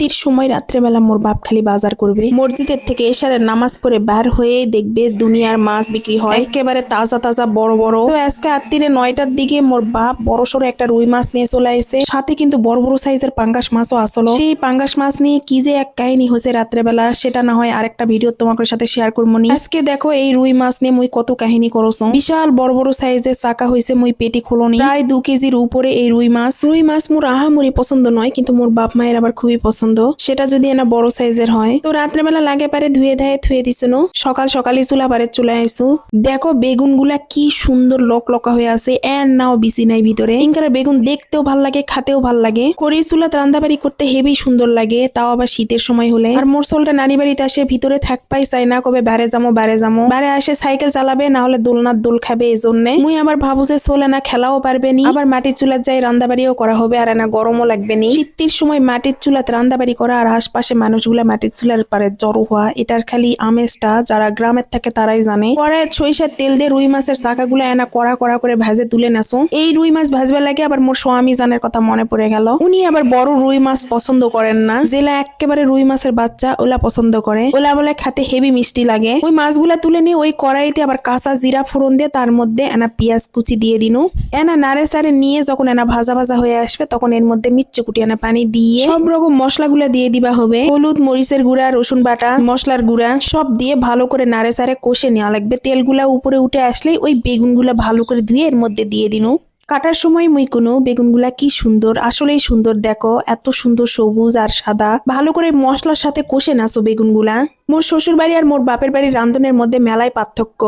শীতের সময় রাত্রেবেলা মোর বাপ খালি বাজার করবে। মসজিদের থেকে এশারের নামাজ পড়ে বার হয়ে দেখবে দুনিয়ার মাছ বিক্রি হয়। একেবারে তাজা তাজা বড় বড়। তো আজকে আত্মীরে নয়টার দিকে মোর বাপ বড় সড়ো একটা রুই মাছ নিয়ে চলে আসে সাথে কিন্তু বড় বড় সাইজের পাঙ্গাস মাছও আসলো। সেই পাঙ্গাস মাছ নিয়ে কি যে এক কাহিনী হয়েছে রাত্রেবেলা, সেটা না হয় আরেকটা ভিডিও তোমাদের সাথে শেয়ার করব নি। আজকে দেখো এই রুই মাছ নিয়ে মুই কত কাহিনী করছ বিশাল বড় বড় সাইজের চাকা হয়েছে মুই পেটি খুলনি। প্রায় দু কেজির উপরে এই রুই মাছ। রুই মাছ মোর আহামরি পছন্দ নয়, কিন্তু মোর বাপ মায়ের আবার খুবই পছন্দ। সেটা যদি এনা বড় সাইজের হয়। তো রাত্রেবেলা লাগে পারে ধুয়ে ধায়ে থুয়ে দিছিল সকাল সকালে চুলা পারে চলে আইসু। দেখো বেগুনগুলা কি সুন্দর লক লকা হয়ে আছে, এর নাও বিসি নাই ভিতরে। ইনকার বেগুন দেখতেও ভালো লাগে, খাতেও ভালো লাগে। করির চুলাত রান্দাবাড়ি করতে হেভি সুন্দর লাগে, তাও আবার শীতের সময় হলে। আর মোর চলটা নানি বাড়িতে আসে, ভিতরে থাকপাই চাই না, কবে বারে যাব বারে যাব বারে আসে সাইকেল চালাবে না হলে দোলনার দোল খাবে এই জন্যে মুই আবার ভাবু যে চলে না খেলাও পারবে নি। আবার মাটির চুলাত যাই রান্দাবাড়িও করা হবে, আর না গরমও লাগবে নি। শীতের সময় মাটির চুলাত রান্দাবাড়ি করা আর আশপাশে মানুষগুলা মাটির চুলার পারে জড়ো হওয়া, এটার খালি আমেজটা যারা গ্রামের থাকে তারাই জানে। পরে সরিষার তেল দিয়ে রুই মাছের চাকাগুলো এনা কড়া কড়া করে ভাজে তুলে নেসো এই রুই মাছ ভাজবে লাগে আবার মোর স্বামী জানের কথা মনে পড়ে গেল। উনি আবার বড় রুই মাছ পছন্দ করেন না। জেলা একেবারে রুই মাছের বাচ্চা, ওলা পছন্দ করে। ওলা বলে খাতে হেভি মিষ্টি লাগে। ওই মাছগুলা তুলে নিয়ে ওই কড়াইতে আবার কাঁচা জিরা ফোড়ন দিয়ে তার মধ্যে এনা পেঁয়াজ কুচি দিয়ে দিনু। এনা নাড়ে সারে নিয়ে যখন এনা ভাজা ভাজা হয়ে আসবে, তখন এর মধ্যে মিচ্চু কুটি এনা পানি দিয়ে সব রকম মশলাগুলা দিয়ে দিবা হবে। হলুদ, মরিচের গুঁড়া, রসুন বাটা, মশলার গুঁড়া সব দিয়ে ভালো করে নাড়ে সারে কষে নেওয়া লাগবে। তেলগুলা উপরে উঠে আসলেই ওই বেগুনগুলা ভালো করে ধুয়ে এর মধ্যে দিয়ে দিনু। কাটার সময় মুই কোনো, বেগুনগুলা কি সুন্দর, আসলেই সুন্দর দেখো। এত সুন্দর সবুজ আর সাদা। ভালো করে মশলার সাথে কষে নাচো বেগুনগুলা। মোর শ্বশুর বাড়ি আর মোর বাপের বাড়ির রান্ধনের মধ্যে মেলায় পার্থক্য।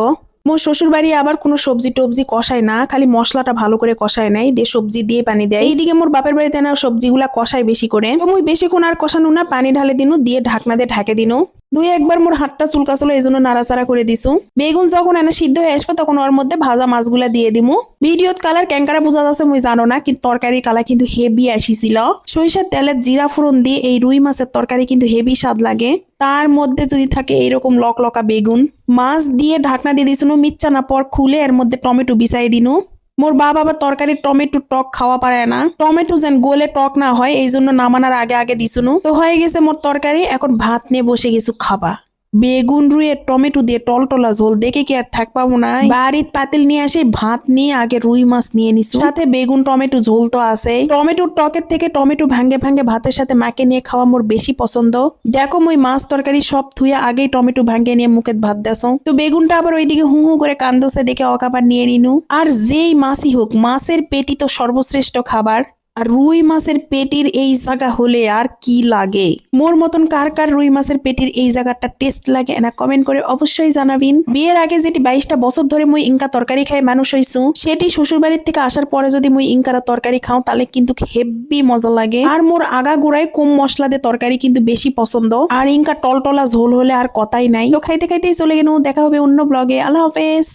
মোর শ্বশুর বাড়ি আবার কোনো সবজি টবজি কষায় না, খালি মশলাটা ভালো করে কষায় নাই দিয়ে সবজি দিয়ে পানি দেয়। এইদিকে মোর বাপের বাড়িতে না সবজিগুলা কষায় বেশি করে। তো মুই বেশিক্ষণ আর কষানো না, পানি ঢালে দিনু, দিয়ে ঢাকনা দিয়ে ঢাকে দিনু। দুই একবার মোর হাতটা চুলকাছিল এই জন্য নাড়াচাড়া করে দিছু। বেগুন যখন এনে সিদ্ধ হয়ে আসবে, তখন ওর মধ্যে ভাজা মাছগুলা দিয়ে দিমু। ভিডিওত কালার ক্যাঙ্কারা বোঝা যাচ্ছে মুই জানো না, কিন্তু তরকারি কালার কিন্তু হেভি আসিছিল। সরিষার তেলের জিরা ফোড়ন দিয়ে এই রুই মাছের তরকারি কিন্তু হেভি স্বাদ লাগে। তার মধ্যে যদি থাকে এইরকম লক লকা বেগুন। মাছ দিয়ে ঢাকনা দিয়ে দিছুন মিচ্চা না পর খুলে এর মধ্যে টমেটো বিছাই দিনু। মোর বাবা আবার তরকারি টমেটো টক খাওয়া পারে না। টমেটো যেন গোলে টক না হয় এই জন্য নামানার আগে আগে দিছুনু। তো হয়ে গেছে মোর তরকারি, এখন ভাত নিয়ে বসে গেছু খাবা। বেগুন রুয়ে টমেটো দিয়ে টলটলা ঝোল, দেখে কি আর থাক পাবো না বাড়ির পাতিল নিয়ে আসে, ভাত নিয়ে আগে রুই মাছ নিয়ে নিছু। সাথে বেগুন, টমেটো ঝোল তো আছে টমেটোর টকের থেকে টমেটো ভাঙ্গে ভাঙ্গে ভাতের সাথে মাকে নিয়ে খাওয়া মোর বেশি পছন্দ। দেখো মই মাছ তরকারি সব থুয়ে আগেই টমেটো ভাঙ্গে নিয়ে মুখে ভাত দেছো তো বেগুনটা আবার ওইদিকে হু হু করে কান্দছে দেখে অকাবার নিয়ে নিনু। আর যেই মাছই হোক, মাছের পেটি তো সর্বশ্রেষ্ঠ খাবার। আর রুই মাছের পেটির এই জায়গা হলে আর কি লাগে? মোর মতন কার কার রুই মাছের পেটির এই জায়গাটা টেস্ট লাগে না কমেন্ট করে অবশ্যই জানাবিন। বিয়ের আগে যেটি বাইশটা বছর ধরে মুই ইনকা তরকারি খাই মানুষ হইছু সেটি শ্বশুর বাড়ির থেকে আসার পরে যদি মুই ইনকারা তরকারি খাও তাহলে কিন্তু হেভি মজা লাগে। আর মোর আগা গোড়ায় কম মশলা দিয়ে তরকারি কিন্তু বেশি পছন্দ। আর ইনকা টলটলা ঝোল হলে আর কথাই নাই। তো খাইতে খাইতেই চলে গেল দেখা হবে অন্য ব্লগে আল্লাহ হাফেজ।